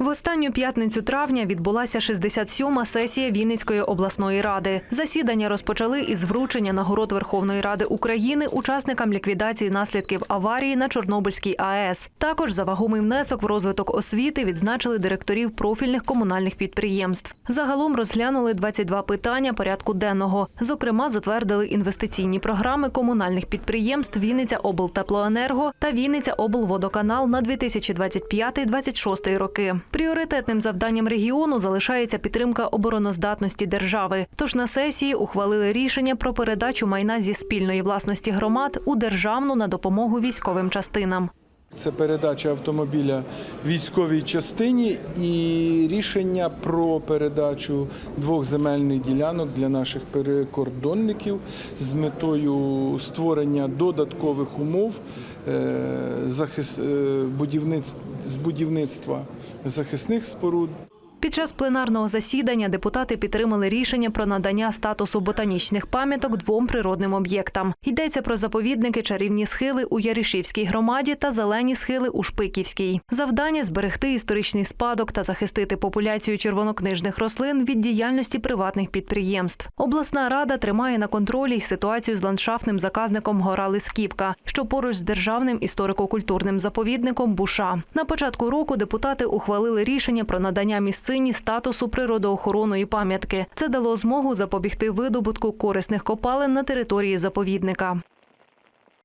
В останню п'ятницю травня відбулася 67-ма сесія Вінницької обласної ради. Засідання розпочали із вручення нагород Верховної Ради України учасникам ліквідації наслідків аварії на Чорнобильській АЕС. Також за вагомий внесок в розвиток освіти відзначили директорів профільних комунальних підприємств. Загалом розглянули 22 питання порядку денного. Зокрема, затвердили інвестиційні програми комунальних підприємств Вінниця облтеплоенерго та Вінниця облводоканал на 2025-2026 роки. Пріоритетним завданням регіону залишається підтримка обороноздатності держави. Тож на сесії ухвалили рішення про передачу майна зі спільної власності громад у державну на допомогу військовим частинам. Це передача автомобіля військовій частині і рішення про передачу двох земельних ділянок для наших перекордонників з метою створення додаткових умов е, е, з будівництва захисних споруд. Під час пленарного засідання депутати підтримали рішення про надання статусу ботанічних пам'яток двом природним об'єктам. Йдеться про заповідники чарівні схили у Яришівській громаді та зелені схили у Шпиківській. Завдання зберегти історичний спадок та захистити популяцію червонокнижних рослин від діяльності приватних підприємств. Обласна рада тримає на контролі й ситуацію з ландшафтним заказником гора Лисківка, що поруч з державним історико-культурним заповідником Буша. На початку року депутати ухвалили рішення про надання місцині статусу природоохоронної пам'ятки. Це дало змогу запобігти видобутку корисних копалин на території заповідника.